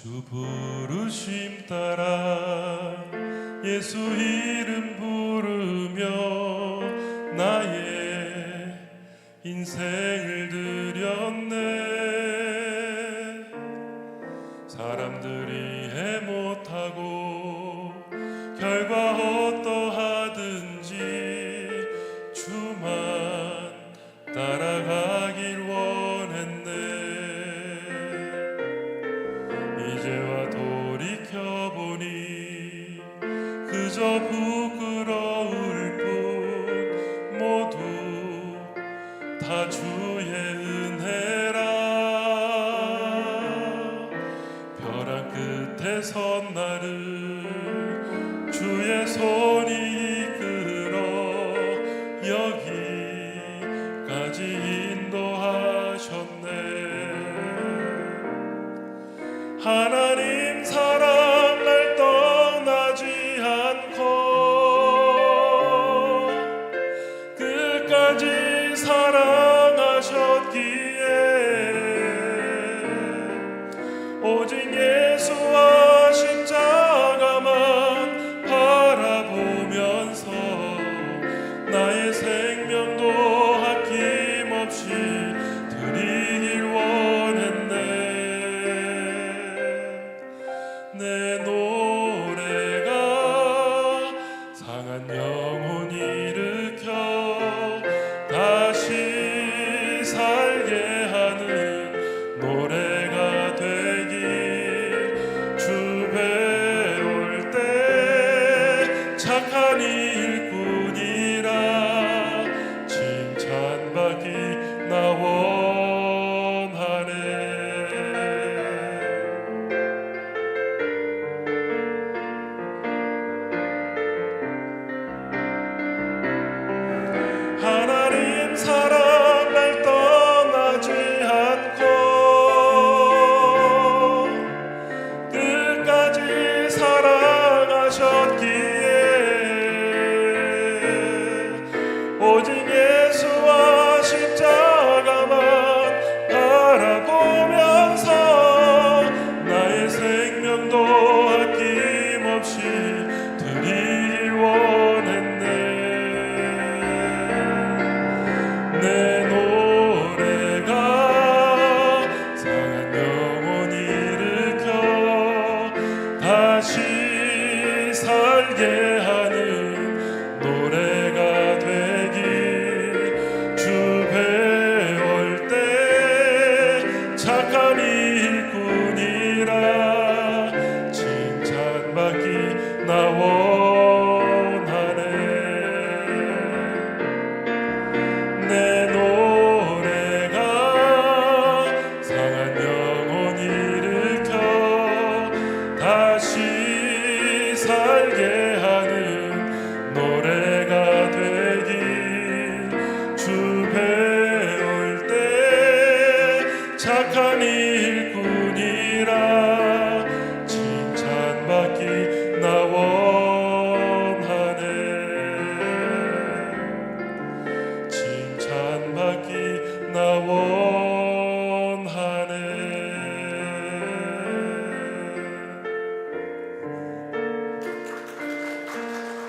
주 부르심 따라 예수 이름 부르며 나의 인생을 드렸네. 사람들이 해못하고 결과 부끄러울 뿐 모두 다 주의 은혜라. 하나님 Lord, give. again. Солодкі 착하니 착한 일꾼이라 칭찬받기 나 원하네.